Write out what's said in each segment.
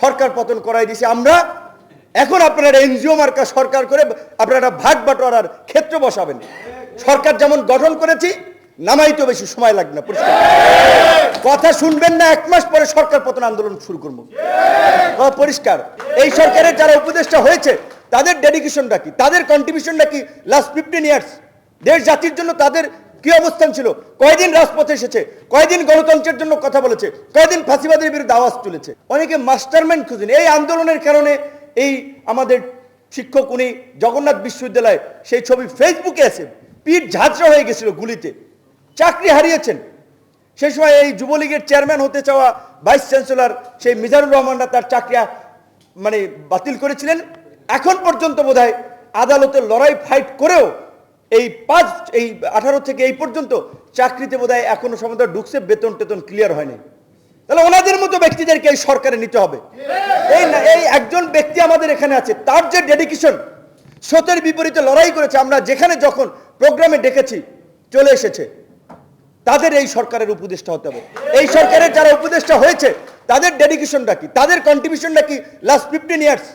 সরকার পতন করাই দিয়েছে আমরা এখন আপনারা এনজিও মার্কা সরকার করে আপনারা ভাগ বাটোয়ারার ক্ষেত্র বসাবেন। সরকার যেমন গঠন করেছি নামাইতে বেশি সময় লাগবে না, পরিষ্কার। কথা শুনবেন না, এক মাস পরে সরকার পতন আন্দোলন শুরু করব। পরিষ্কার। এই সরকারের যারা উপদেষ্টা হয়েছে, তাদের ডেডিকেশনটা কি? তাদের কন্ট্রিবিউশনটা কি? লাস্ট ফিফটিন ইয়ার্স দেশ জাতির জন্য তাদের কি অবস্থান ছিল? কয়দিন রাজপথে এসেছে? কয়দিন গণতন্ত্রের জন্য কথা বলেছে? কয়দিন ফাঁসিবাদের বিরুদ্ধে আওয়াজ তুলেছে? অনেকে মাস্টারমাইন্ড খুঁজেন। এই আন্দোলনের কারণে এই আমাদের শিক্ষক উনি জগন্নাথ বিশ্ববিদ্যালয় সেই ছবি ফেসবুকে আছে। পিঠ ঝাঁঝরা হয়ে গেছিল গুলিতে। চাকরি হারিয়েছেন। সেই সময় এই যুবলীগের চেয়ারম্যান হতে চাওয়া ভাইস চ্যান্সেলর সেই মিজানুর রহমানরা তার চাকরি মানে বাতিল করেছিলেন। এখন পর্যন্ত বোধহয় আদালতে লড়াই ফাইট করেও এই পাঁচ, এই আঠারো থেকে এই পর্যন্ত চাকরিতে বোধহয় এখনও সময় ঢুকছে, বেতন টেতন ক্লিয়ার হয়নি। তাহলে ওনাদের মতো ব্যক্তিদেরকে এই সরকারে নিতে হবে। এই না, এই একজন ব্যক্তি আমাদের এখানে আছে, তার যে ডেডিকেশন স্রোতের বিপরীতে লড়াই করেছে, আমরা যেখানে যখন প্রোগ্রামে ডেকেছি, চলে এসেছে, তাদের এই সরকারের উপদেষ্টা হতে হবে। এই সরকারের যারা উপদেষ্টা হয়েছে, তাদের ডেডিকেশনটা কি? তাদের কন্ট্রিবিউশনটা কি? লাস্ট ফিফটিন ইয়ার্স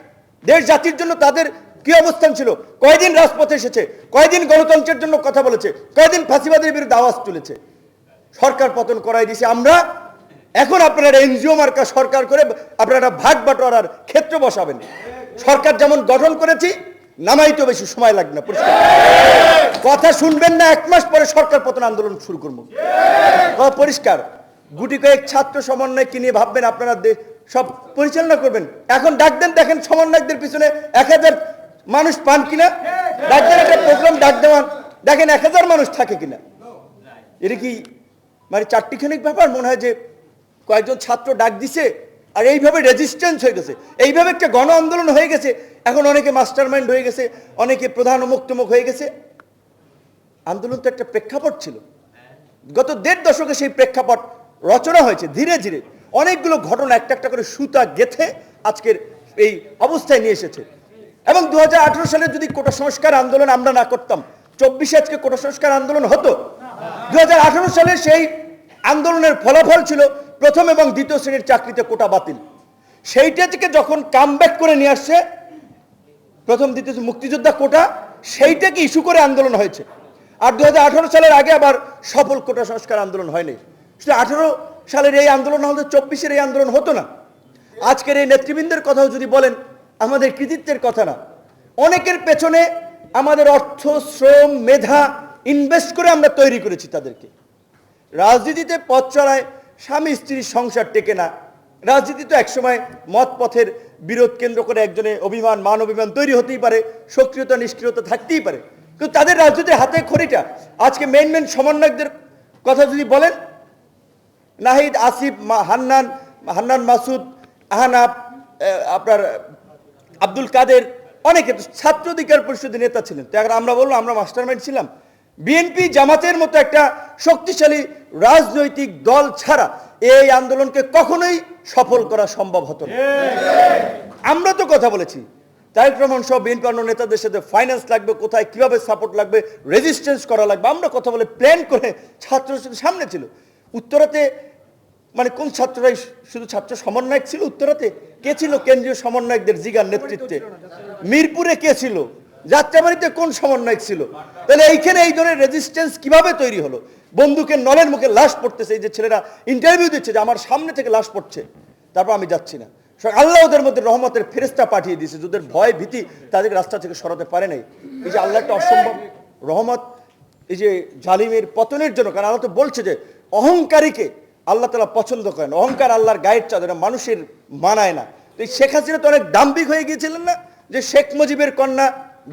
দেশ জাতির জন্য তাদের কি অবস্থান ছিল? কয়দিন রাজপথে এসেছে? কয়দিন গণতন্ত্রের জন্য কথা বলেছে? কয়দিন ফাঁসিবাদের বিরুদ্ধে আওয়াজ তুলেছে? সরকার পতন করাই দিয়েছে আমরা। এখন আপনারা এনজিও মার্কা সরকার করে আপনারা ভাগ বাটোয়ারার ক্ষেত্র বসাবেন। সরকার যেমন গঠন করেছি নামাইতে বেশি সময় লাগবে না কথা শুনবেন না, এক মাস পরে সরকার পতন আন্দোলন শুরু করব। পরিষ্কার। গুটি কয়েক ছাত্র সমন্বয়কে নিয়ে ভাববেন, আপনারা সব পরিচালনা করবেন। এখন ডাক দেন, দেখেন সমন্বয়কদের পিছনে এক হাজার মানুষ পান কিনা? দেন একটা প্রোগ্রাম ডাক দেওয়ান। দেখেন এক হাজার মানুষ থাকে কিনা? এটা কি মানে চারটিখানিক ব্যাপার? মনে হয় যে কয়েকজন ছাত্র ডাক দিছে, আর এইভাবে রেজিস্ট্যান্স হয়ে গেছে। এইভাবে একটা গণ আন্দোলন হয়ে গেছে। এখন অনেকে মাস্টার মাইন্ড হয়ে গেছে, অনেকে প্রধান মুক্তমুখ হয়ে গেছে। আন্দোলন তো একটা প্রেক্ষাপট ছিল। গত দেড় দশকে সেই প্রেক্ষাপট রচনা হয়েছে ধীরে ধীরে। অনেকগুলো ঘটনা একটা একটা করে সুতা গেথে আজকের এই অবস্থায় নিয়ে এসেছে। এবং দু হাজার আঠেরো সালে যদি কোটা সংস্কার আন্দোলন আমরা না করতাম, চব্বিশে আজকে কোটা সংস্কার আন্দোলন হতো। দুহাজার আঠারো সালে সেই আন্দোলনের ফলাফল ছিল প্রথম এবং দ্বিতীয় শ্রেণির চাকরিতে কোটা বাতিল। সেইটা থেকে যখন কাম করে নিয়ে আসছে, প্রথম, দ্বিতীয় মুক্তিযোদ্ধা কোটা সেইটাকে ইস্যু করে আন্দোলন হয়েছে? আর দু হাজার আঠারো সালের আগে আবার সফল কোটা সংস্কার আন্দোলন হয়নি। শুধু আঠারো সালের এই আন্দোলন হলে চব্বিশের এই আন্দোলন হতো না। আজকের এই নেতৃবৃন্দের কথাও যদি বলেন আমাদের কৃতিত্বের কথা না। অনেকের পেছনে আমাদের অর্থ শ্রম মেধা ইনভেস্ট করে আমরা তৈরি করেছি তাদেরকে। রাজনীতিতে পথ চড়ায় স্বামী স্ত্রীর সংসার টেকে না। রাজনীতি তো একসময় মত পথের বিরোধ কেন্দ্র করে একজনে অভিমান মান অভিমান তৈরি হতেই পারে সক্রিয়তা নিষ্ক্রিয়তা থাকতেই পারে। কিন্তু তাদের রাজনীতির হাতে খড়িটা আজকে মেন মেন সমন্বয়কদের কথা যদি বলেন নাহিদ আসিফ হান্নান হান্নান মাসুদ আহানাব আহ, আপনার আব্দুল কাদের অনেকে তো ছাত্র অধিকার পরিষদের নেতা ছিলেন। তো এখন আমরা বললাম আমরা মাস্টারমাইন্ড ছিলাম। বিএনপি জামাতের মতো একটা শক্তিশালী রাজনৈতিক দল ছাড়া এই আন্দোলনকে কখনোই সফল করা সম্ভব হতো না। আমরা তো কথা বলেছি, তারেক রহমান সব বিএনপি অন্য নেতাদের সাথে ফাইন্যান্স লাগবে, কোথায় কীভাবে সাপোর্ট লাগবে রেজিস্ট্যান্স করা লাগবে। আমরা কথা বলে প্ল্যান করে ছাত্রদের সামনে ছিল। উত্তরাতে মানে কোন ছাত্ররাই শুধু ছাত্র সমন্বয়ক ছিল উত্তরাতে? কে ছিল কেন্দ্রীয় সমন্বয়কদের জিগার নেতৃত্বে? মিরপুরে কে ছিল? যাত্রাবাড়িতে কোন সমন্বয়ক ছিল? তাহলে এইখানে এই ধরনের রেজিস্ট্যান্স কীভাবে তৈরি হলো? বন্দুকের নলের মুখে লাশ পড়তেছে, এই যে ছেলেরা ইন্টারভিউ দিচ্ছে যে আমার সামনে থেকে লাশ পড়ছে। তারপর আমি যাচ্ছি না। আল্লাহ ওদের মধ্যে রহমতের ফেরেস্তা পাঠিয়ে দিয়েছে যাদের ভয়, ভীতি তাদেরকে রাস্তা থেকে সরাতে পারে নাই। এই যে আল্লাহ একটা অসম্ভব রহমত, এই যে জালিমের পতনের জন্য, কারণ আল্লাহ তো বলছে যে অহংকারীকে আল্লাহ তালা পছন্দ করেন। অহংকার আল্লাহর গায়ের চাদরে মানুষের মানায় না। তো শেখ হাসিনা তো অনেক দাম্ভিক হয়ে গিয়েছিলেন না? যে শেখ মুজিবের কন্যা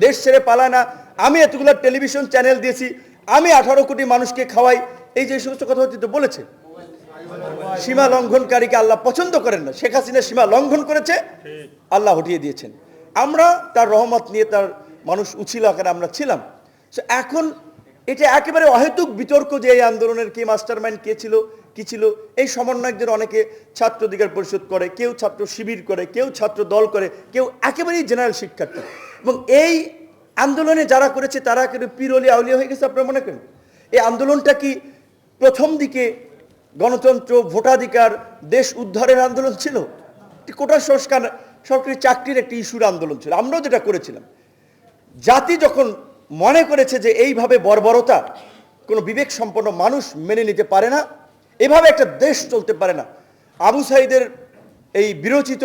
দেশ ছেড়ে পালায় না। আমি এতগুলো টেলিভিশন চ্যানেল দিয়েছি, আমি আঠারো কোটি মানুষকে খাওয়াই। এই যে সমস্ত কথা হচ্ছে, তো বলেছে। সীমা লঙ্ঘনকারীকে আল্লাহ পছন্দ করেন না। শেখ হাসিনা সীমা লঙ্ঘন করেছে, আল্লাহ হটিয়ে দিয়েছেন। আমরা তার রহমত নিয়ে তার মানুষ উছিল আকারে আমরা ছিলাম। So এখন এটা একেবারে অহেতুক বিতর্ক যে এই আন্দোলনের কে মাস্টার মাইন্ড কে ছিল, কি ছিল। এই সমন্বয়কদের অনেকে ছাত্র অধিকার পরিষদ করে, কেউ ছাত্র শিবির করে, কেউ ছাত্র দল করে, কেউ একেবারেই জেনারেল শিক্ষার্থী। এবং এই আন্দোলনে যারা করেছে, তারা কিন্তু পিরলি আউলিয়া হয়ে গেছে, আপনারা মনে করেন? এই আন্দোলনটা কি প্রথম দিকে গণতন্ত্র, ভোটাধিকার, দেশ উদ্ধারের আন্দোলন ছিল? কোটা সংস্কার, সরকারি চাকরির একটি ইস্যুর আন্দোলন ছিল। আমরাও যেটা করেছিলাম। জাতি যখন মনে করেছে যে এইভাবে বর্বরতা, কোনো বিবেক সম্পন্ন মানুষ মেনে নিতে পারে না, এভাবে একটা দেশ চলতে পারে না। আবু সাইদের এই বিরচিত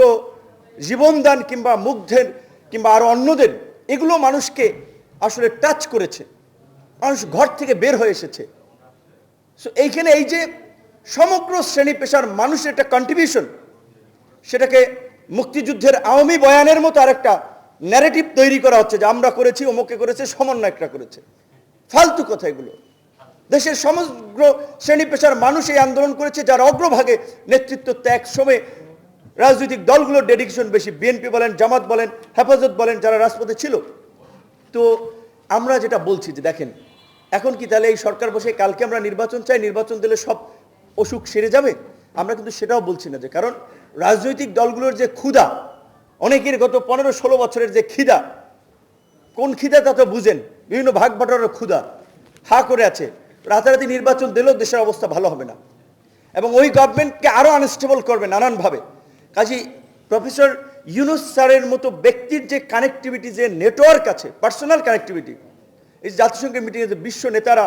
জীবনদান কিংবা মুগ্ধের কিংবা আরও অন্যদের, এগুলো মানুষকে আসলে টাচ করেছে। মানুষ ঘর থেকে বের হয়ে এসেছে। সো এইখানে এই যে সমগ্র শ্রেণি পেশার মানুষের একটা কন্ট্রিবিউশন সেটাকে মুক্তিযুদ্ধের আওয়ামী বয়ানের মতো আরেকটা ন্যারেটিভ তৈরি করা হচ্ছে যে আমরা করেছি অমুকে করেছে সমন্বয়করা করেছে। ফালতু কথা এগুলো। দেশের সমগ্র শ্রেণি পেশার মানুষ এই আন্দোলন করেছে, যার অগ্রভাগে নেতৃত্ব ত্যাগ সময়ে রাজনৈতিক দলগুলোর ডেডিকেশন বেশি। বিএনপি বলেন, জামাত বলেন, হেফাজত বলেন, যারা রাজপথে ছিল। তো আমরা যেটা বলছি যে দেখেন, এখন কি তাহলে এই সরকার বসে কালকে আমরা নির্বাচন চাই, নির্বাচন দিলে সব অসুখ সেরে যাবে? আমরা কিন্তু সেটাও বলছি না যে, কারণ রাজনৈতিক দলগুলোর যে ক্ষুধা অনেকের গত পনেরো ষোলো বছরের যে খিদা, কোন খিদা তা তো বুঝেন? বিভিন্ন ভাগ বাটোয়ারার ক্ষুদা হা করে আছে। রাতারাতি নির্বাচন দিলেও দেশের অবস্থা ভালো হবে না। এবং ওই গভর্নমেন্টকে আরও আনস্টেবল করবে নানানভাবে। কাজী প্রফেসর ইউনুস স্যারের মতো ব্যক্তির যে কানেক্টিভিটি যে নেটওয়ার্ক আছে পার্সোনাল কানেক্টিভিটি এই জাতিসংঘের মিটিংয়ে যে বিশ্ব নেতারা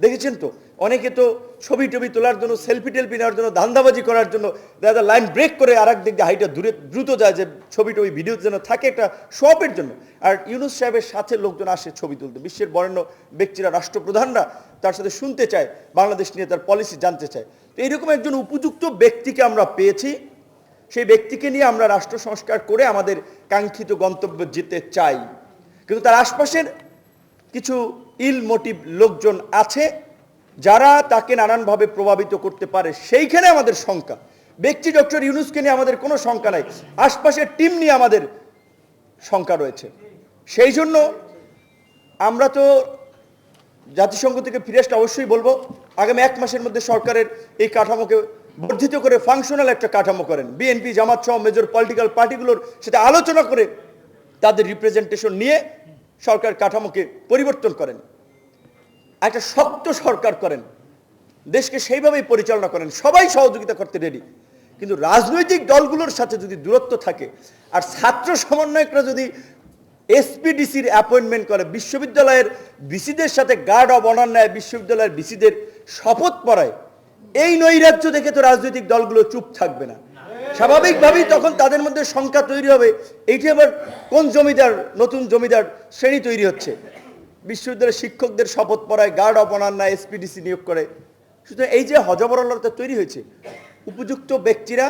দেখেছেন তো অনেকে তো ছবি টবি তোলার জন্য সেলফি টেলফি নেওয়ার জন্য, ধান্দাবাজি করার জন্য দেখা লাইন ব্রেক করে আর এক দিক হাইটা দূরে দ্রুত যায় যে ছবি টবি ভিডিও যেন থাকে একটা শপের জন্য। আর ইউনুস সাহেবের সাথে লোকজন আসে ছবি তুলতে। বিশ্বের বরেণ্য ব্যক্তিরা, রাষ্ট্রপ্রধানরা তার সাথে শুনতে চায়, বাংলাদেশ নিয়ে তার পলিসি জানতে চায়। তো এরকম একজন উপযুক্ত ব্যক্তিকে আমরা পেয়েছি। সেই ব্যক্তিকে নিয়ে আমরা রাষ্ট্র সংস্কার করে আমাদের কাঙ্ক্ষিত গন্তব্যে যেতে চাই। কিন্তু তার আশপাশের কিছু ইল মোটিভ লোকজন আছে। যারা তাকে নানানভাবে প্রভাবিত করতে পারে, সেইখানে আমাদের শঙ্কা। ব্যক্তি ডক্টর ইউনুসকে নিয়ে আমাদের কোনো শঙ্কা নাই। আশপাশের টিম নিয়ে আমাদের শঙ্কা রয়েছে। সেই জন্য আমরা তো জাতিসংঘ থেকে ফিরে আসলে অবশ্যই বলব, আগামী এক মাসের মধ্যে সরকারের এই কাঠামোকে বর্ধিত করে ফাংশনাল একটা কাঠামো করেন। বিএনপি জামাত সহ মেজর পলিটিক্যাল পার্টিগুলোর সাথে আলোচনা করে তাদের রিপ্রেজেন্টেশন নিয়ে সরকার কাঠামোকে পরিবর্তন করেন। একটা শক্ত সরকার করেন। দেশকে সেইভাবেই পরিচালনা করেন। সবাই সহযোগিতা করতে রেডি কিন্তু রাজনৈতিক দলগুলোর সাথে যদি দূরত্ব থাকে, আর ছাত্র সমন্বয়করা যদি এসপিডিসির অ্যাপয়েন্টমেন্ট করে, বিশ্ববিদ্যালয়ের বিসিদের সাথে গার্ড অব অনার নেয়, বিশ্ববিদ্যালয়ের বিসিদের শপথ পড়ায়, এই নৈরাজ্য দেখে তো রাজনৈতিক দলগুলো চুপ থাকবে না। স্বাভাবিকভাবেই তখন তাদের মধ্যে সংখ্যা তৈরি হবে, এইটি আবার কোন জমিদার, নতুন জমিদার শ্রেণি তৈরি হচ্ছে। বিশ্ববিদ্যালয়ের শিক্ষকদের শপথ পড়ায় গার্ড অব অনার না এসপিডিসি নিয়োগ করে। সুতরাং এই যে হজবরলতা তৈরি হয়েছে, উপযুক্ত ব্যক্তিরা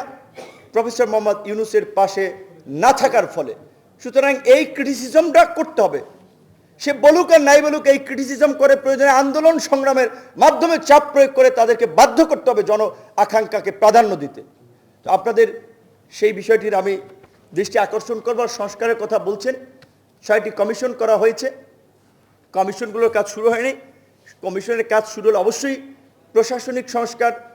প্রফেসর মোহাম্মদ ইউনুসের পাশে না থাকার ফলে। সুতরাং এই ক্রিটিসিজমটা করতে হবে। সে বলুক আর নাই বলুক, এই ক্রিটিসিজম করে প্রয়োজনে আন্দোলন সংগ্রামের মাধ্যমে চাপ প্রয়োগ করে তাদেরকে বাধ্য করতে হবে জন আকাঙ্ক্ষাকে প্রাধান্য দিতে। তো আপনাদের সেই বিষয়টির আমি দৃষ্টি আকর্ষণ করবার সংস্কারের কথা বলছেন। ছয়টি কমিশন করা হয়েছে। কমিশনগুলোর কাজ শুরু হয়নি। কমিশনের কাজ শুরু হলে অবশ্যই প্রশাসনিক সংস্কার